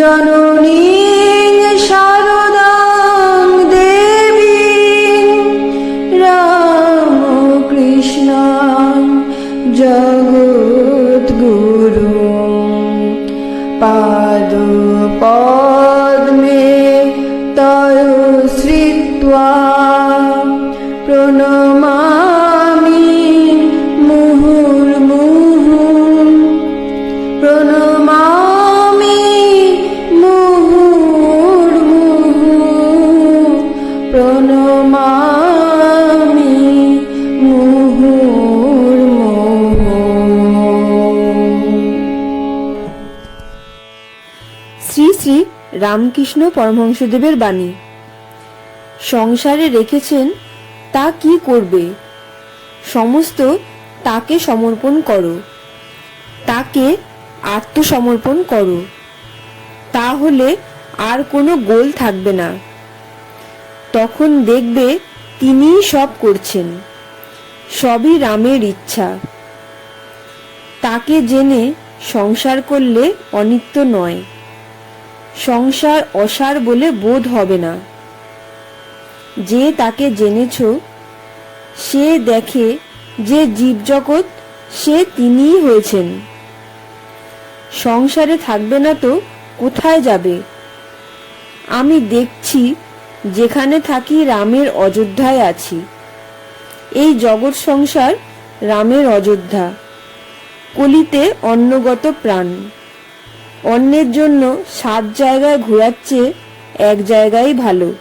জননী শারদাং দেবী রামকৃষ্ণ জগৎগুরু পাদ শ্রী শ্রী রামকৃষ্ণ পরমহংসদেবের বাণী। সংসারে রেখেছেন, তা কি করবে? সমস্ত তাকে সমর্পণ করো। তাকে আত্মসমর্পণ করো। তাহলে আর কোনো গোল থাকবে না। তখন দেখবে তিনিই সব করছেন। সবই রামের ইচ্ছা। তাকে জেনে সংসার করলে অনিত্য নয়। সংসার অসার বলে বোধ হবে না। যে তাকে জেনেছ, সে দেখে যে জীবজগৎ, সে তিনিই হয়েছেন। সংসারে থাকবে না তো কোথায় যাবে? আমি দেখছি যেখানে থাকি রামের অযোধ্যায় আছি। এই জগৎ সংসার রামের অযোধ্যা। কলিতে অন্নগত প্রাণ। অন্যের জন্য সাত জায়গায় ঘোরাচ্ছে এক জায়গায় ভালো।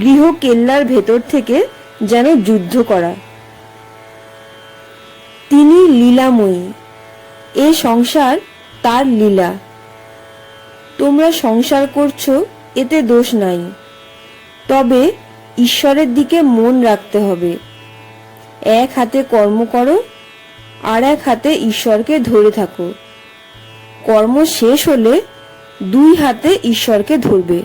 গৃহ কেল্লার ভেতর থেকে যেন যুদ্ধ করা। তিনি লীলাময়ী। এ সংসার তার লীলা। তোমরা সংসার করছ, এতে দোষ নাই। তবে ঈশ্বরের দিকে মন রাখতে হবে। এক হাতে কর্ম করো, আর এক হাতে ঈশ্বরকে ধরে থাকো। কর্ম শেষ হলে দুই হাতে ঈশ্বরকে ধরবে।